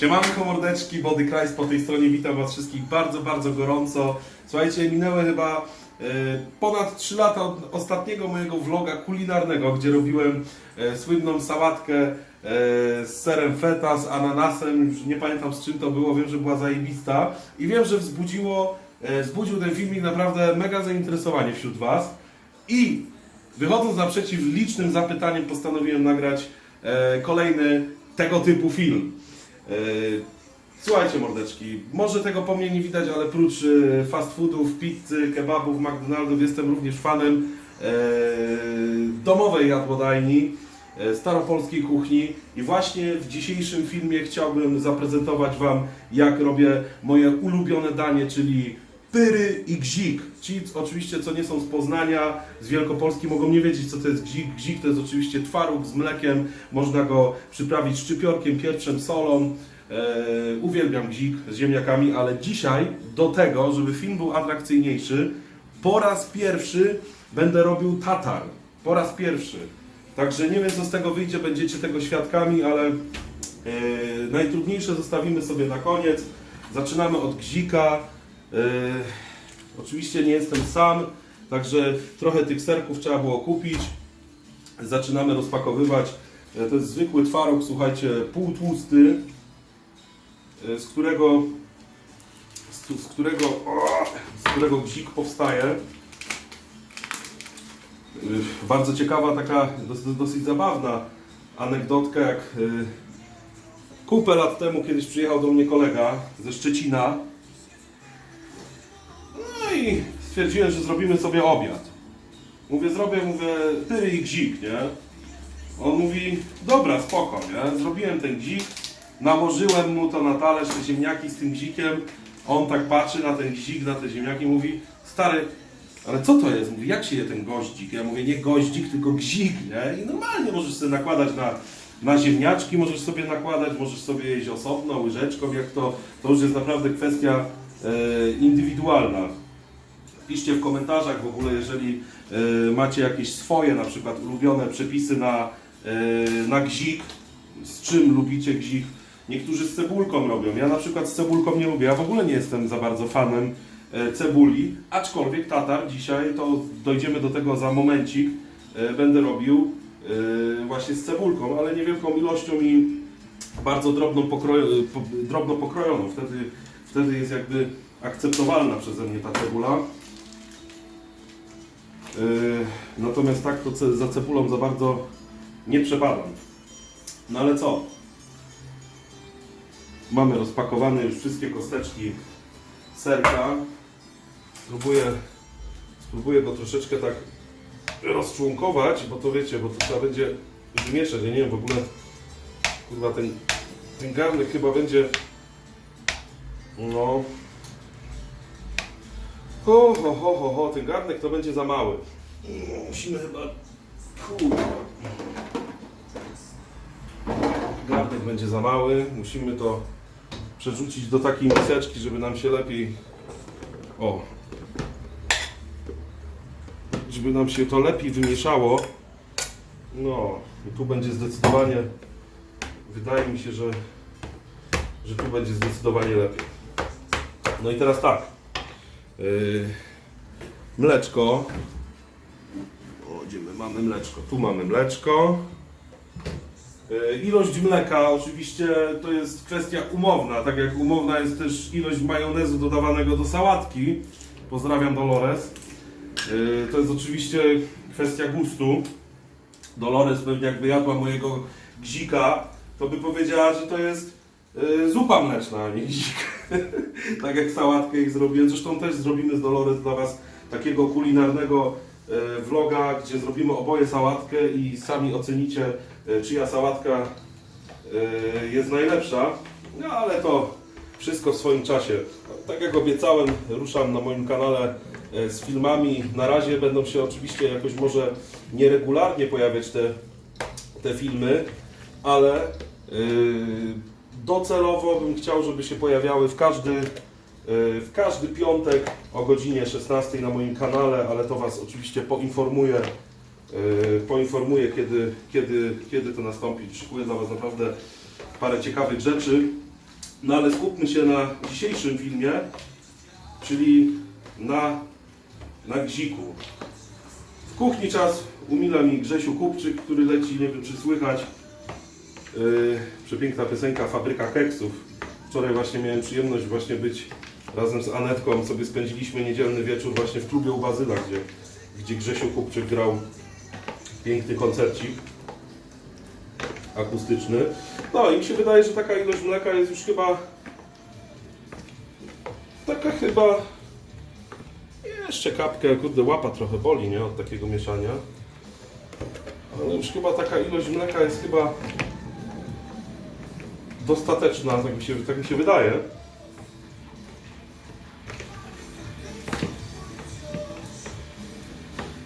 Siemanko mordeczki, Body Christ po tej stronie, witam was wszystkich bardzo, bardzo gorąco. Słuchajcie, minęły chyba e, ponad 3 lata od ostatniego mojego vloga kulinarnego, gdzie robiłem e, słynną sałatkę e, z serem feta, z ananasem, już nie pamiętam z czym to było, wiem, że była zajebista i wiem, że wzbudziło, wzbudził ten filmik naprawdę mega zainteresowanie wśród was i wychodząc naprzeciw licznym zapytaniem postanowiłem nagrać kolejny tego typu film. E, Słuchajcie mordeczki, może tego po mnie nie widać, ale prócz e, fast foodów, pizzy, kebabów, McDonaldów jestem również fanem e, domowej jadłodajni, staropolskiej kuchni i właśnie w dzisiejszym filmie chciałbym zaprezentować Wam jak robię moje ulubione danie, czyli pyry i gzik. Ci oczywiście co nie są z Poznania, z Wielkopolski mogą nie wiedzieć co to jest gzik. Gzik to jest oczywiście twaróg z mlekiem, można go przyprawić szczypiorkiem, pieprzem, solą. Eee, uwielbiam gzik z ziemniakami, ale dzisiaj do tego, żeby film był atrakcyjniejszy, po raz pierwszy będę robił tatar. Po raz pierwszy. Także nie wiem co z tego wyjdzie, będziecie tego świadkami, ale eee, najtrudniejsze zostawimy sobie na koniec. Zaczynamy od gzika. Eee, oczywiście nie jestem sam, także trochę tych serków trzeba było kupić. Zaczynamy rozpakowywać. E, To jest zwykły twaróg, słuchajcie, półtłusty, e, z którego z, którego z którego gzik powstaje. Bardzo ciekawa, taka dosyć, zabawna anegdotka, jak kupę lat temu kiedyś przyjechał do mnie kolega ze Szczecina. I stwierdziłem, że zrobimy sobie obiad. Mówię, zrobię, mówię, pyry i gzik, nie? On mówi, dobra, spoko, nie? Zrobiłem ten gzik, nałożyłem mu to na talerz, te ziemniaki z tym gzikiem. On tak patrzy na ten gzik, na te ziemniaki i mówi, stary, ale co to jest? Mówi, jak się je ten goździk? Ja mówię, nie goździk, tylko gzik, nie? I normalnie możesz sobie nakładać na, na ziemniaczki, możesz sobie nakładać, możesz sobie jeść osobno, łyżeczką, jak to, to już jest naprawdę kwestia e, indywidualna. Piszcie w komentarzach w ogóle, jeżeli e, macie jakieś swoje, na przykład ulubione przepisy na, e, na gzik, z czym lubicie gzik. Niektórzy z cebulką robią. Ja na przykład z cebulką nie lubię. Ja w ogóle nie jestem za bardzo fanem e, cebuli, aczkolwiek tatar dzisiaj, to dojdziemy do tego za momencik, będę robił właśnie z cebulką, ale niewielką ilością i bardzo drobną, pokrojo, po, drobno pokrojoną. Wtedy, wtedy jest jakby akceptowalna przeze mnie ta cebula. Yy, Natomiast tak to za cebulą za bardzo nie przepadam. No ale co? Mamy rozpakowane już wszystkie kosteczki serka. Spróbuję, spróbuję go troszeczkę tak rozczłonkować, bo to wiecie, bo to trzeba będzie wymieszać. Ja nie wiem w ogóle, kurwa ten, ten garnek chyba będzie no Ho, ho, ho, ho, ho, ten garnek to będzie za mały. Musimy chyba. Kurwa. Garnek będzie za mały. Musimy to przerzucić do takiej miseczki, żeby nam się lepiej. O. Żeby nam się to lepiej wymieszało. No, tu będzie zdecydowanie. Wydaje mi się, że, że tu będzie zdecydowanie lepiej. No i teraz tak. Yy, mleczko. O, gdzie my mamy mleczko? Tu mamy mleczko. Yy, ilość mleka oczywiście to jest kwestia umowna, tak jak umowna jest też ilość majonezu dodawanego do sałatki. Pozdrawiam Dolores. Yy, to jest oczywiście kwestia gustu. Dolores pewnie jakby jadła mojego gzika, to by powiedziała, że to jest zupa mleczna, tak jak sałatkę ich zrobiłem. Zresztą też zrobimy z Dolores dla Was takiego kulinarnego e, vloga, gdzie zrobimy oboje sałatkę i sami ocenicie, e, czyja sałatka jest najlepsza. No ale to wszystko w swoim czasie. Tak jak obiecałem, ruszam na moim kanale z filmami. Na razie będą się oczywiście jakoś może nieregularnie pojawiać te, te filmy, ale yy, docelowo bym chciał, żeby się pojawiały w każdy, yy, w każdy piątek o godzinie 16 na moim kanale, ale to Was oczywiście poinformuję, yy, poinformuję kiedy, kiedy, kiedy to nastąpi. Szykuję dla Was naprawdę parę ciekawych rzeczy. No ale skupmy się na dzisiejszym filmie, czyli na, na gziku. W kuchni czas umila mi Grzesiu Kupczyk, który leci, nie wiem czy słychać. Yy, przepiękna piosenka Fabryka Keksów. Wczoraj właśnie miałem przyjemność właśnie być razem z Anetką, sobie spędziliśmy niedzielny wieczór właśnie w klubie u Bazyla, gdzie, gdzie Grzesiu Kupczyk grał piękny koncercik akustyczny. No i mi się wydaje, że taka ilość mleka jest już chyba taka chyba jeszcze kapkę, kurde łapa trochę boli, nie, od takiego mieszania. Ale już chyba taka ilość mleka jest chyba dostateczna, tak mi się, tak mi się wydaje.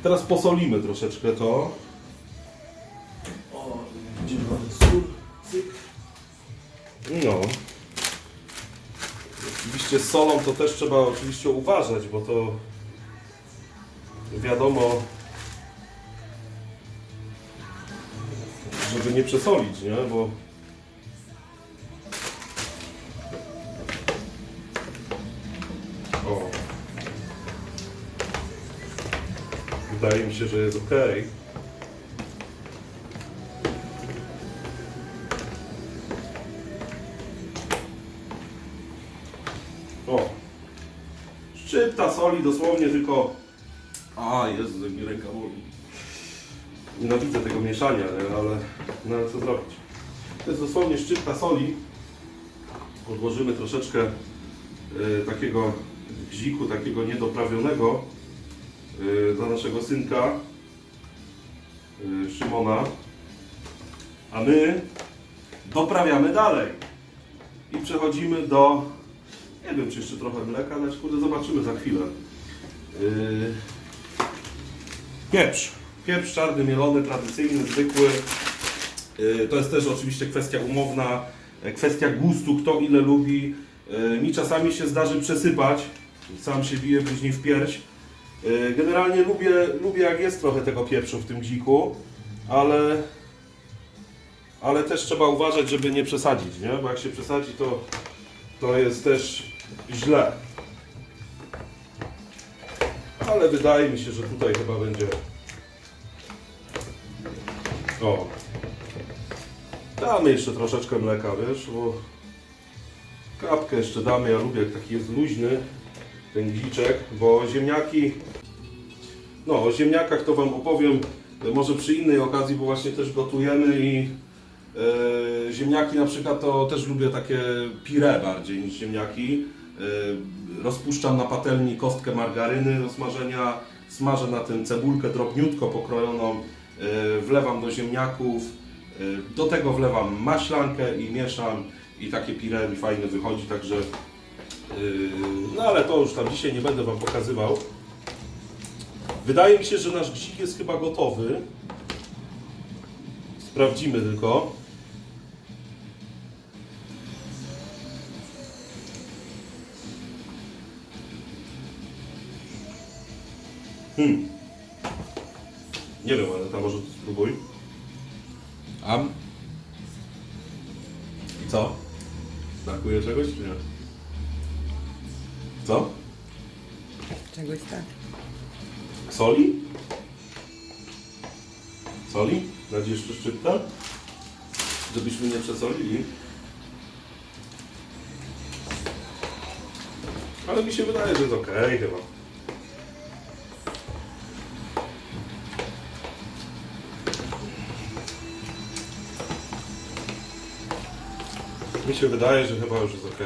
Teraz posolimy troszeczkę to. O, gdzie mamy sól? No. Oczywiście z solą to też trzeba oczywiście uważać, bo to wiadomo, żeby nie przesolić, nie? Bo Wydaje mi się, że jest ok. O. Szczypta soli dosłownie tylko. A, Jezu, jak mi ręka boli. Nienawidzę tego mieszania, ale no co zrobić. To jest dosłownie szczypta soli. Odłożymy troszeczkę y, takiego gziku, takiego niedoprawionego dla naszego synka y, Szymona. A my doprawiamy dalej. I przechodzimy do nie wiem, czy jeszcze trochę mleka dać, kurde, zobaczymy za chwilę. Yy... Pieprz. Pieprz czarny, mielony, tradycyjny, zwykły. To jest też oczywiście kwestia umowna, kwestia gustu, kto ile lubi. Mi czasami się zdarzy przesypać, sam się biję później w pierś. Yy, generalnie lubię, lubię jak jest trochę tego pieprzu w tym dziku, ale, ale też trzeba uważać, żeby nie przesadzić, nie? bo jak się przesadzi, to to jest też źle. Ale wydaje mi się, że tutaj chyba będzie. O. Damy jeszcze troszeczkę mleka, wiesz, bo kapkę jeszcze damy. Ja lubię, jak taki jest luźny ten giczek, bo ziemniaki. No, o ziemniakach to Wam opowiem e, może przy innej okazji, bo właśnie też gotujemy i E, ziemniaki na przykład to też lubię takie pire bardziej niż ziemniaki. E, rozpuszczam na patelni kostkę margaryny do smażenia, smażę na tym cebulkę drobniutko pokrojoną, wlewam do ziemniaków, do tego wlewam maślankę i mieszam i takie pire mi fajne wychodzi, także no ale to już tam dzisiaj nie będę Wam pokazywał. Wydaje mi się, że nasz gzik jest chyba gotowy. Sprawdzimy tylko. Hmm. Nie wiem, ale tam może to spróbuj. Am. I co? Brakuje czegoś czy nie? Co? Czegoś tak. Soli? Soli? Dać jeszcze szczyptę? Żebyśmy nie przesolili. Ale mi się wydaje, że jest ok chyba. Mi się wydaje, że chyba już jest ok.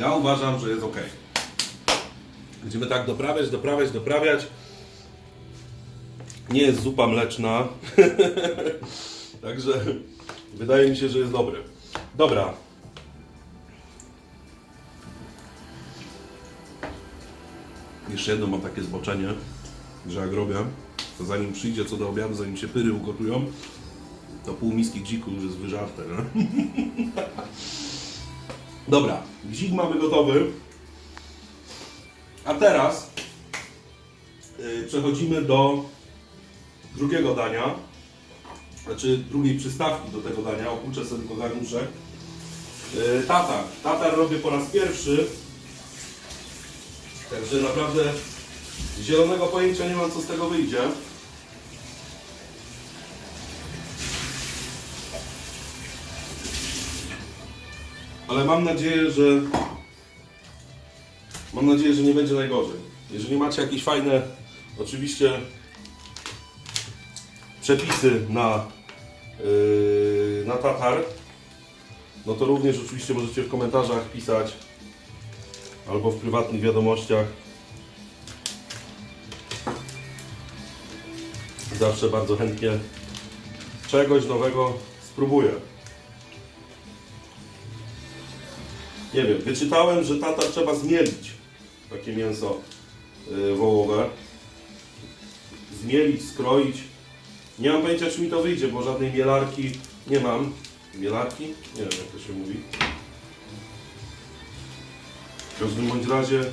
Ja uważam, że jest ok. Będziemy tak doprawiać, doprawiać, doprawiać. Nie jest zupa mleczna. Także wydaje mi się, że jest dobry. Dobra. Jeszcze jedno mam takie zboczenie, że jak robię, to zanim przyjdzie co do obiadu, zanim się pyry ugotują, to pół miski dziku już jest wyżarte. Dobra, dzik mamy gotowy. A teraz y, przechodzimy do drugiego dania, znaczy drugiej przystawki do tego dania. Opłuczę sobie tylko garnuszek. Y, Tatar. Tatar robię po raz pierwszy. Także naprawdę zielonego pojęcia nie mam co z tego wyjdzie. Ale mam nadzieję, że mam nadzieję, że nie będzie najgorzej. Jeżeli macie jakieś fajne, oczywiście przepisy na, yy, na tatar, no to również oczywiście możecie w komentarzach pisać albo w prywatnych wiadomościach. Zawsze bardzo chętnie czegoś nowego spróbuję. Nie wiem, wyczytałem, że tatar trzeba zmielić takie mięso yy, wołowe. Zmielić, skroić. Nie mam pojęcia, czy mi to wyjdzie, bo żadnej mielarki nie mam. Mielarki? Nie wiem, jak to się mówi. W każdym bądź razie.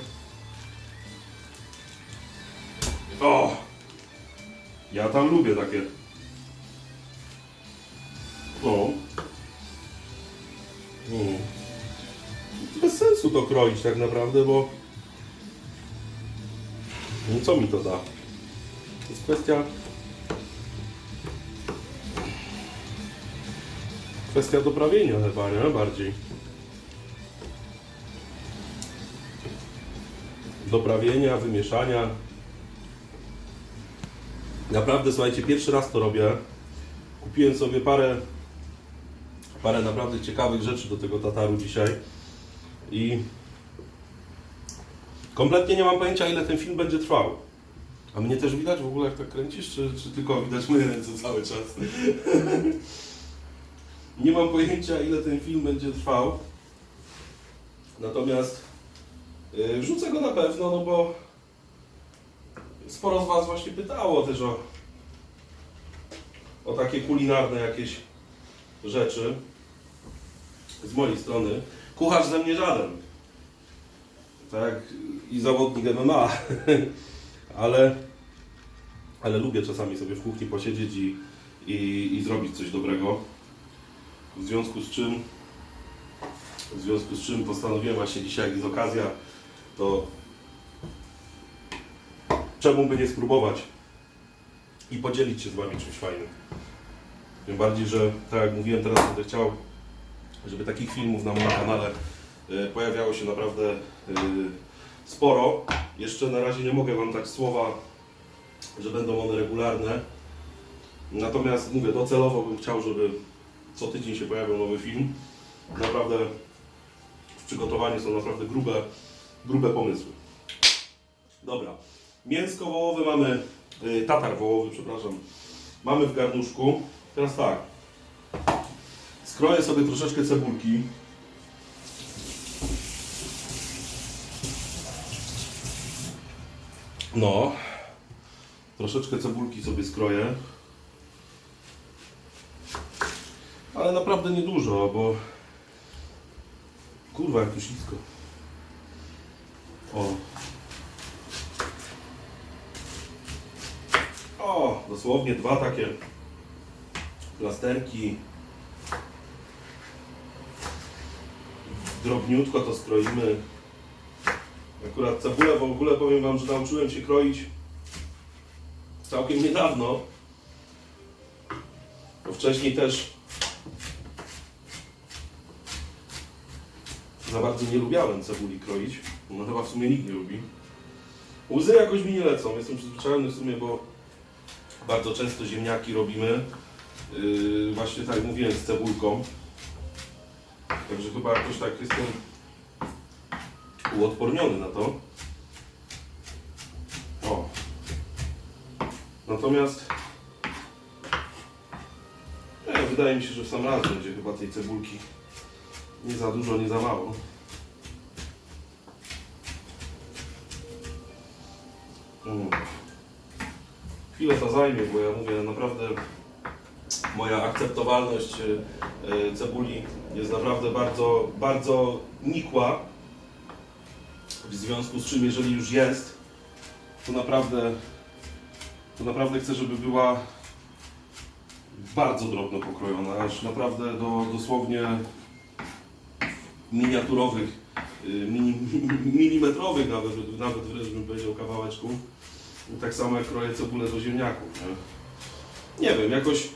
O! Ja tam lubię takie. O. Mm. To kroić tak naprawdę, bo. No co mi to da? To jest kwestia. Kwestia doprawienia chyba, nie? Bardziej. Doprawienia, wymieszania. Naprawdę, słuchajcie, pierwszy raz to robię. Kupiłem sobie parę, parę naprawdę ciekawych rzeczy do tego tataru dzisiaj. I kompletnie nie mam pojęcia, ile ten film będzie trwał. A mnie też widać w ogóle, jak tak kręcisz, czy, czy tylko widać moje ręce cały czas? nie mam pojęcia, ile ten film będzie trwał. Natomiast yy, wrzucę go na pewno, no bo sporo z Was właśnie pytało też o, o takie kulinarne jakieś rzeczy z mojej strony. Kucharz ze mnie żaden. Tak i zawodnik MMA. ale, ale lubię czasami sobie w kuchni posiedzieć i, i, i zrobić coś dobrego. W związku z czym w związku z czym postanowiłem właśnie dzisiaj, jak jest okazja, to czemu by nie spróbować i podzielić się z Wami czymś fajnym. Tym bardziej, że tak jak mówiłem, teraz będę chciał, żeby takich filmów na moim kanale e, pojawiało się naprawdę e, sporo. Jeszcze na razie nie mogę Wam dać słowa, że będą one regularne. Natomiast mówię, docelowo bym chciał, żeby co tydzień się pojawiał nowy film. Naprawdę w przygotowaniu są naprawdę grube, grube pomysły. Dobra. Mięsko wołowe mamy, y, tatar wołowy, przepraszam, mamy w garnuszku. Teraz tak. Skroję sobie troszeczkę cebulki. No. Troszeczkę cebulki sobie skroję. Ale naprawdę niedużo, bo... Kurwa, jak tu ślisko. O. O, dosłownie dwa takie plasterki. Drobniutko to skroimy. Akurat cebulę w ogóle powiem Wam, że nauczyłem się kroić całkiem niedawno. Bo wcześniej też za bardzo nie lubiałem cebuli kroić. No chyba w sumie nikt nie lubi. Łzy jakoś mi nie lecą. Jestem przyzwyczajony w sumie, bo bardzo często ziemniaki robimy. Yy, właśnie tak mówiłem, z cebulką. Także chyba jakoś tak jestem uodporniony na to. O. Natomiast nie, wydaje mi się, że w sam raz będzie chyba tej cebulki nie za dużo, nie za mało. Mm. Chwilę to zajmie, bo ja mówię naprawdę moja akceptowalność y, y, cebuli jest naprawdę bardzo, bardzo nikła. W związku z czym, jeżeli już jest, to naprawdę to naprawdę chcę, żeby była bardzo drobno pokrojona, aż naprawdę do dosłownie miniaturowych, y, mini, milimetrowych nawet, nawet wręcz bym powiedział kawałeczków. Tak samo jak kroję cebulę do ziemniaków. Nie? nie wiem, jakoś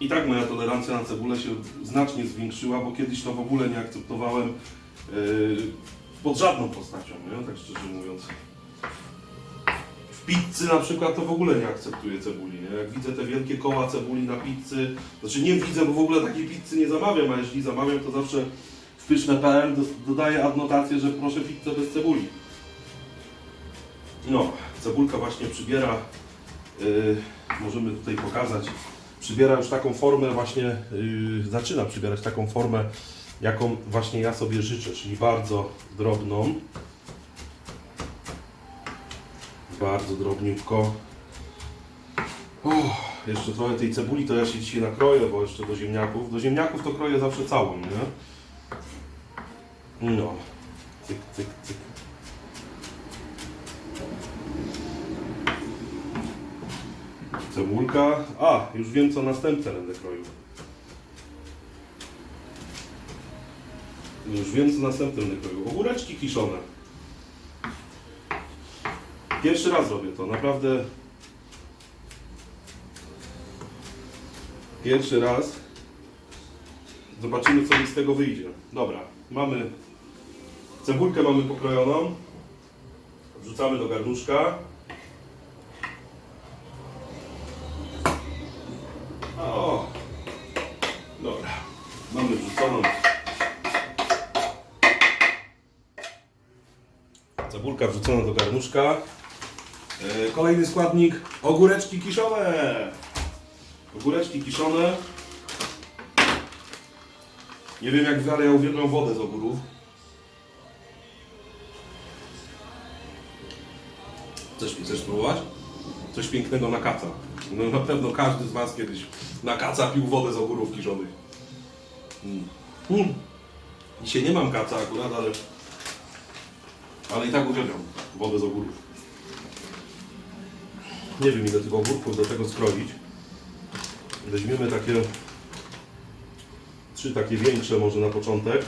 i tak moja tolerancja na cebulę się znacznie zwiększyła, bo kiedyś to w ogóle nie akceptowałem yy, pod żadną postacią, nie? tak szczerze mówiąc. W pizzy na przykład to w ogóle nie akceptuję cebuli. Nie? Jak widzę te wielkie koła cebuli na pizzy, znaczy nie widzę, bo w ogóle takiej pizzy nie zamawiam, a jeśli zamawiam, to zawsze w pyszne.pl dodaję adnotację, że proszę pizzę bez cebuli. No, cebulka właśnie przybiera, yy, możemy tutaj pokazać, przybiera już taką formę właśnie, yy, zaczyna przybierać taką formę, jaką właśnie ja sobie życzę, czyli bardzo drobną. Bardzo drobniutko. O, jeszcze trochę tej cebuli to ja się dzisiaj nakroję, bo jeszcze do ziemniaków. Do ziemniaków to kroję zawsze całą, nie? No. Cyk, cyk, cyk. Cebulka. A, już wiem co następne będę kroił. Już wiem co następne będę kroił. Ogóreczki kiszone. Pierwszy raz robię to, naprawdę. Pierwszy raz. Zobaczymy co mi z tego wyjdzie. Dobra, mamy cebulkę mamy pokrojoną. Wrzucamy do garnuszka. O, dobra, mamy wrzuconą. Wrzucona do garnuszka. E, Kolejny składnik, ogóreczki kiszone. Ogóreczki kiszone. Nie wiem jak wy, ale ja uwielbiam wodę z ogórów. Chcesz, chcesz spróbować? Coś pięknego na kaca. No na pewno każdy z Was kiedyś na kaca pił wodę z ogórów kiszonych. Mm. Dzisiaj nie mam kaca akurat, ale, ale i tak uwielbiam wodę z ogórów. Nie wiem ile tych ogórków do tego skroić. Weźmiemy takie trzy takie większe może na początek.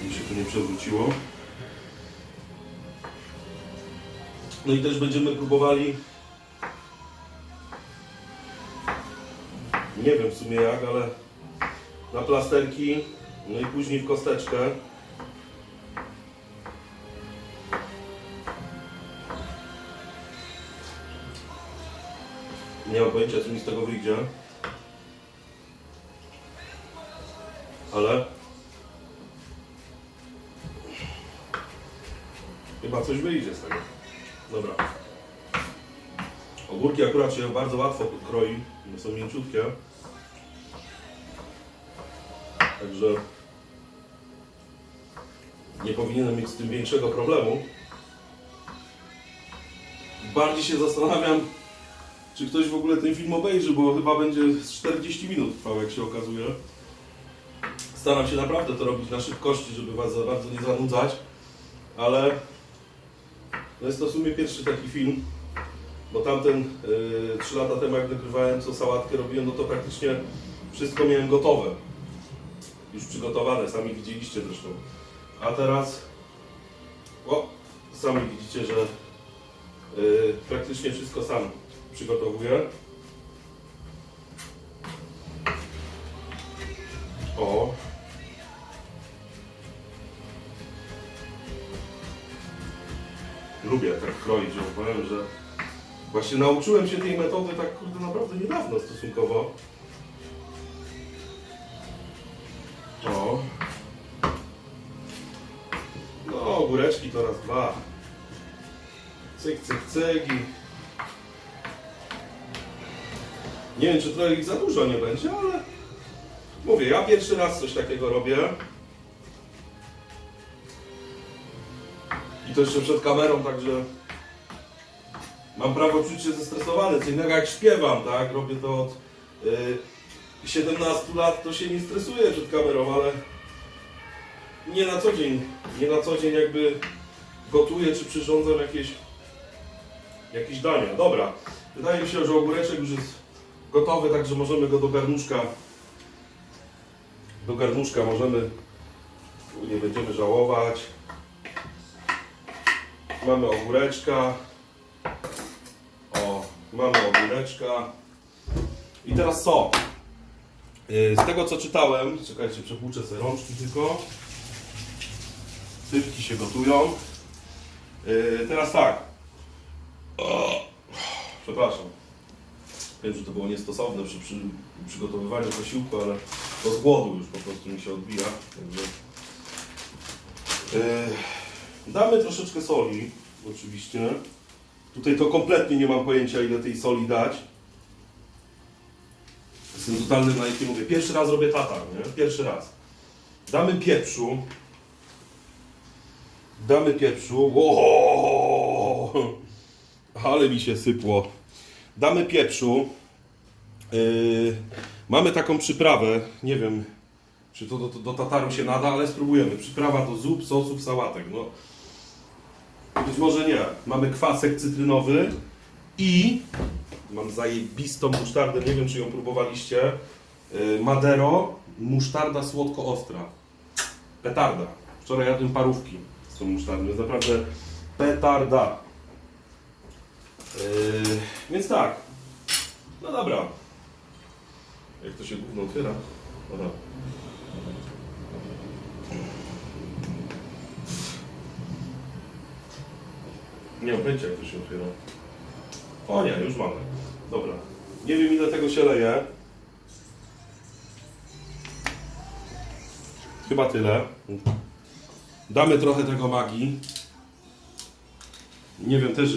Żeby się tu nie przewróciło. No i też będziemy próbowali. Nie wiem w sumie jak, ale na plasterki, no i później w kosteczkę. Nie mam pojęcia co mi z tego wyjdzie. Ale chyba coś wyjdzie z tego. Dobra. Ogórki akurat się bardzo łatwo kroi, bo są mięciutkie. Także nie powinienem mieć z tym większego problemu. Bardziej się zastanawiam, czy ktoś w ogóle ten film obejrzy, bo chyba będzie z 40 minut trwał, jak się okazuje. Staram się naprawdę to robić na szybkości, żeby Was za bardzo nie zanudzać, ale no jest to w sumie pierwszy taki film, bo tamten yy, 3 lata temu jak nagrywałem, co sałatkę robiłem, no to praktycznie wszystko miałem gotowe. Już przygotowane, sami widzieliście zresztą. A teraz, o, sami widzicie, że yy, praktycznie wszystko sam przygotowuję. O. Lubię tak kroić, bo powiem, że właśnie nauczyłem się tej metody tak kurde naprawdę niedawno stosunkowo. O. No, ogóreczki to raz, dwa. Cyk, cyk, cyk i... Nie wiem, czy trochę ich za dużo nie będzie, ale... Mówię, ja pierwszy raz coś takiego robię. I to jeszcze przed kamerą, także mam prawo czuć się zestresowany, co innego jak śpiewam, tak? Robię to od y, 17 lat, to się nie stresuję przed kamerą, ale nie na co dzień, nie na co dzień jakby gotuję czy przyrządzam jakieś jakieś dania. Dobra, wydaje mi się, że ogóreczek już jest gotowy, także możemy go do garnuszka do garnuszka możemy nie będziemy żałować. Mamy ogóreczka. O, mamy ogóreczka. I teraz co? Yy, Z tego co czytałem, czekajcie, przepłuczę sobie rączki tylko. Typki się gotują. Yy, Teraz tak. Przepraszam. Wiem, że to było niestosowne przy, przy przygotowywaniu posiłku, ale to z głodu już po prostu mi się odbija. Także... Yy, damy troszeczkę soli, oczywiście. Tutaj to kompletnie nie mam pojęcia, ile tej soli dać. Jestem totalnym laikiem, mówię, pierwszy raz robię tatar, nie? Pierwszy raz. Damy pieprzu. Damy pieprzu. Ło! Ale mi się sypło. Damy pieprzu. Yy, mamy taką przyprawę. Nie wiem, czy to do, do, tataru się nada, ale spróbujemy. Przyprawa do zup, sosów, sałatek. No. Być może nie. Mamy kwasek cytrynowy i mam zajebistą musztardę. Nie wiem, czy ją próbowaliście. Yy, Madero, musztarda słodko-ostra. Petarda. Wczoraj jadłem parówki z tą musztardą. Jest naprawdę petarda. Yy, więc tak. No dobra. Jak to się gówno otwiera? Dobra. Nie mam pojęcia jak to się otwiera. O nie, już mamy. Dobra. Nie wiem ile tego się leje. Chyba tyle. Damy trochę tego magii. Nie wiem też.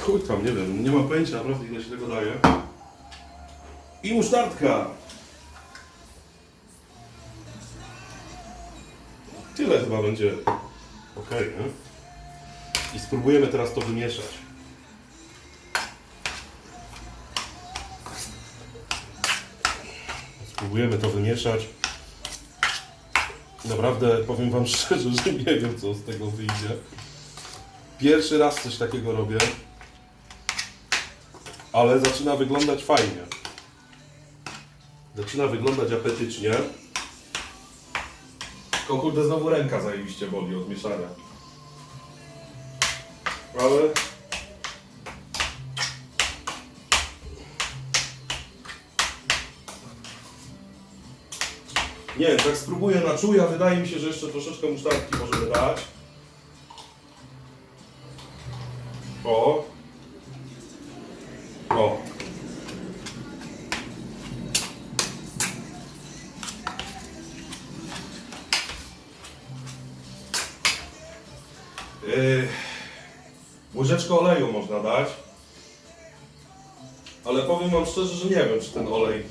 Chuj tam, nie wiem, nie mam pojęcia naprawdę ile się tego daje. I musztardka. Tyle chyba będzie ok, nie? I spróbujemy teraz to wymieszać. Spróbujemy to wymieszać. Naprawdę powiem Wam szczerze, że nie wiem co z tego wyjdzie. Pierwszy raz coś takiego robię. Ale zaczyna wyglądać fajnie. Zaczyna wyglądać apetycznie. Tylko kurde znowu ręka zajebiście boli od mieszania. Ale... Nie tak spróbuję na czuja. Wydaje mi się, że jeszcze troszeczkę musztardki możemy dać. O. ten olej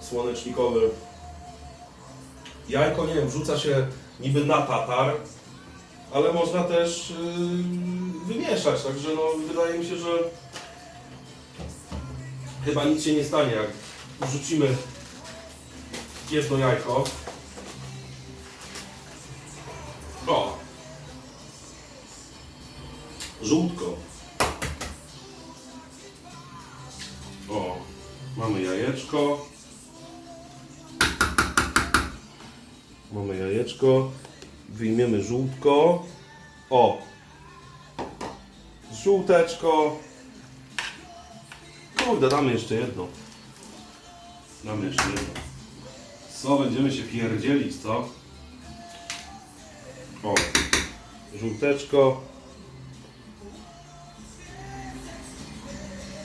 słonecznikowy. Jajko, nie wiem, wrzuca się niby na tatar, ale można też yy, wymieszać, także no, wydaje mi się, że chyba nic się nie stanie, jak wrzucimy jedno jajko. O! Żółtko. Jajeczko. Mamy jajeczko. Wyjmiemy żółtko. O! Żółteczko. Kurde, damy jeszcze jedno. Damy jeszcze jedno. Co, będziemy się pierdzielić, co? O! Żółteczko.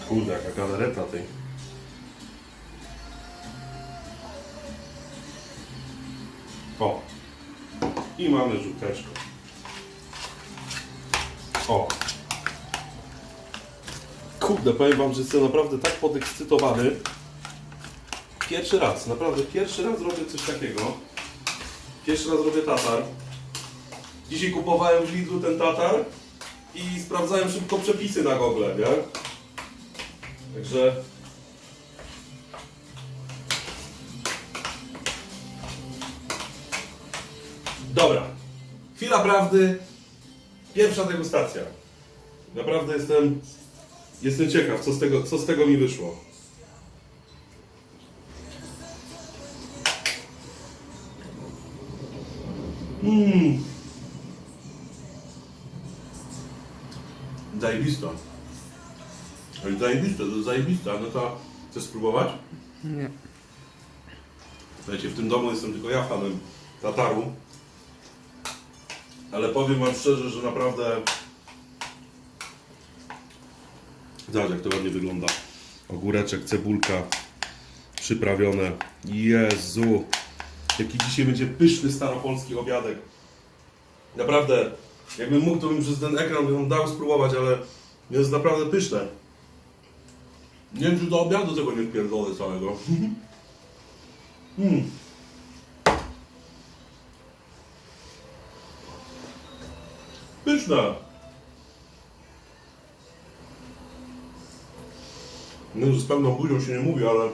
Kurde, jaka galareta tej. O. I mamy żółteczko. O. Kurde, powiem wam, że jestem naprawdę tak podekscytowany. Pierwszy raz, naprawdę pierwszy raz robię coś takiego. Pierwszy raz robię tatar. Dzisiaj kupowałem w Lidlu ten tatar i sprawdzałem szybko przepisy na Google, nie? Także Dobra. Chwila prawdy. Pierwsza degustacja. Naprawdę jestem, jestem ciekaw, co z, tego, co z tego mi wyszło. Mmm. Zajebista. Ale zajebista, to jest zajebista. No to chcesz spróbować? Nie. Słuchajcie, w tym domu jestem tylko ja fanem Tataru. Ale powiem wam szczerze, że naprawdę... Zobacz jak to ładnie wygląda. Ogóreczek, cebulka przyprawione. Jezu! Jaki dzisiaj będzie pyszny staropolski obiadek. Naprawdę, jakbym mógł, to bym przez ten ekran bym dał spróbować, ale jest naprawdę pyszne. Nie wiem, czy do obiadu tego nie wpierdolę całego. Mm. Pyszne. No, z pełną buzią się nie mówi, ale...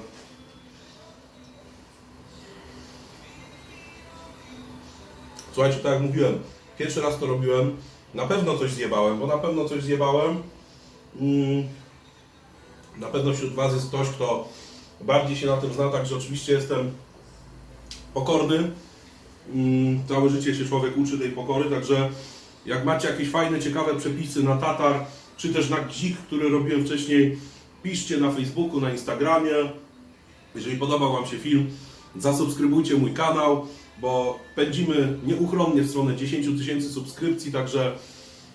Słuchajcie, tak jak mówiłem, pierwszy raz to robiłem, na pewno coś zjebałem, bo na pewno coś zjebałem. Mm. Na pewno wśród Was jest ktoś, kto bardziej się na tym zna, także oczywiście jestem pokorny. Mm, Całe życie się człowiek uczy tej pokory, także jak macie jakieś fajne, ciekawe przepisy na tatar, czy też na gzik, który robiłem wcześniej, piszcie na Facebooku, na Instagramie. Jeżeli podobał Wam się film, zasubskrybujcie mój kanał, bo pędzimy nieuchronnie w stronę 10 000 tysięcy subskrypcji, także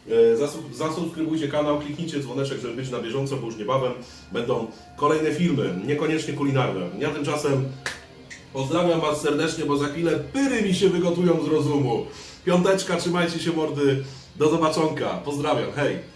e, zasub- zasubskrybujcie kanał, kliknijcie dzwoneczek, żeby być na bieżąco, bo już niebawem będą kolejne filmy, niekoniecznie kulinarne. Ja tymczasem Pozdrawiam Was serdecznie, bo za chwilę pyry mi się wygotują z rozumu. Piąteczka, trzymajcie się mordy. Do zobaczonka. Pozdrawiam, hej.